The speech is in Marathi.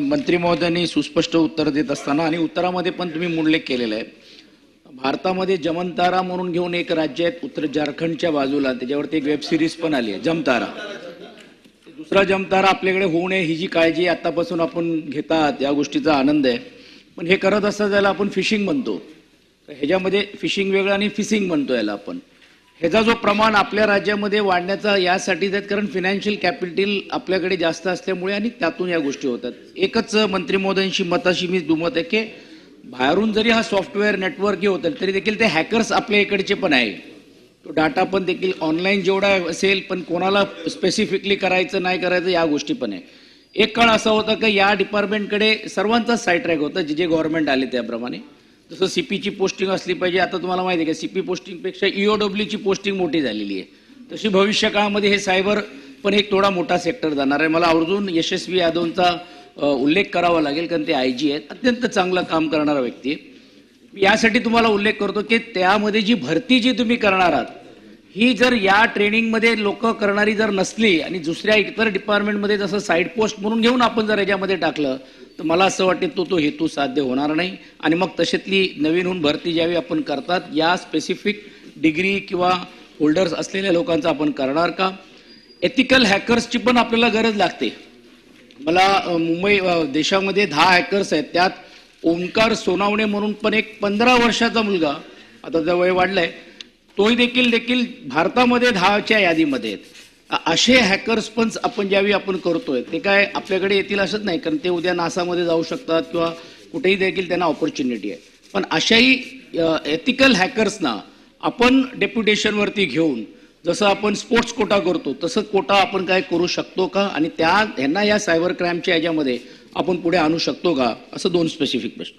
मंत्री महोदयांनी सुस्पष्ट उत्तर देत असताना आणि उत्तरामध्ये पण तुम्ही उल्लेख केलेला आहे भारतामध्ये जमनतारा म्हणून घेऊन एक राज्य आहे उत्तर झारखंडच्या बाजूला. त्याच्यावरती एक वेब सिरीज पण आली आहे जमतारा. दुसरा जमतारा आपल्याकडे होऊ नये ही जी काळजी आतापासून आपण घेतात या गोष्टीचा आनंद आहे. पण हे करत असता त्याला आपण फिशिंग म्हणतो तर ह्याच्यामध्ये फिशिंग वेगळं आणि फिशिंग म्हणतो याला आपण. ह्याचा जो प्रमाण आपल्या राज्यामध्ये वाढण्याचा यासाठी आहेत कारण फिनान्शियल कॅपिटल आपल्याकडे जास्त असल्यामुळे आणि त्यातून या गोष्टी होतात. एकच मंत्री महोदयांशी मताशी मी दुमत आहे की बाहेरून जरी हा सॉफ्टवेअर नेटवर्क हे होतं तरी देखील ते हॅकर्स आपल्या इकडचे पण आहे. तो डाटा पण देखील ऑनलाईन जेवढा असेल पण कोणाला स्पेसिफिकली करायचं नाही करायचं या गोष्टी पण आहे. एक काळ असा होता की या डिपार्टमेंटकडे सर्वांचाच साईट ट्रॅक होता जे जे गव्हर्नमेंट आले त्याप्रमाणे. जसं सी पीची पोस्टिंग असली पाहिजे आता तुम्हाला माहिती आहे का सी पी पोस्टिंगपेक्षा ईओडब्ल्यूची पोस्टिंग मोठी झालेली आहे. तशी भविष्य काळामध्ये हे सायबर पण एक थोडा मोठा सेक्टर जाणार आहे. मला आवर्जून यशस्वी यादवचा उल्लेख करावा लागेल कारण ते आय जी आहेत. अत्यंत चांगलं काम करणारा व्यक्ती यासाठी तुम्हाला उल्लेख करतो की त्यामध्ये जी भरती जी तुम्ही करणार आहात ही जर या ट्रेनिंगमध्ये लोक करणारी जर नसली आणि दुसऱ्या इतर डिपार्टमेंटमध्ये जसं साईड पोस्ट म्हणून घेऊन आपण जर याच्यामध्ये टाकलं तर मला असं वाटते तो तो हेतू साध्य होणार नाही. आणि मग तशातली नवीनहून भरती ज्यावेळी आपण करतात या स्पेसिफिक डिग्री किंवा होल्डर्स असलेल्या लोकांचा आपण करणार का? एथिकल हॅकर्सची पण आपल्याला गरज लागते. मला मुंबई देशामध्ये दहा हॅकर्स आहेत. त्यात ओंकार सोनावणे म्हणून पण एक पंधरा वर्षाचा मुलगा आता जर वय आहे तोही देखील देखील भारतामध्ये दहाच्या यादीमध्ये आहेत. असे हॅकर्स पण आपण ज्यावेळी आपण करतोय ते काय आपल्याकडे येतील असंच नाही कारण ते उद्या नासामध्ये जाऊ शकतात किंवा कुठेही देखील त्यांना ऑपॉर्च्युनिटी आहे. पण अशाही एथिकल हॅकर्सना आपण डेप्युटेशनवरती घेऊन जसं आपण स्पोर्ट्स कोटा करतो तसं कोटा आपण काय करू शकतो का? आणि त्या ह्यांना या सायबर क्राईमच्या याच्यामध्ये आपण पुढे आणू शकतो का? असं दोन स्पेसिफिक प्रश्न.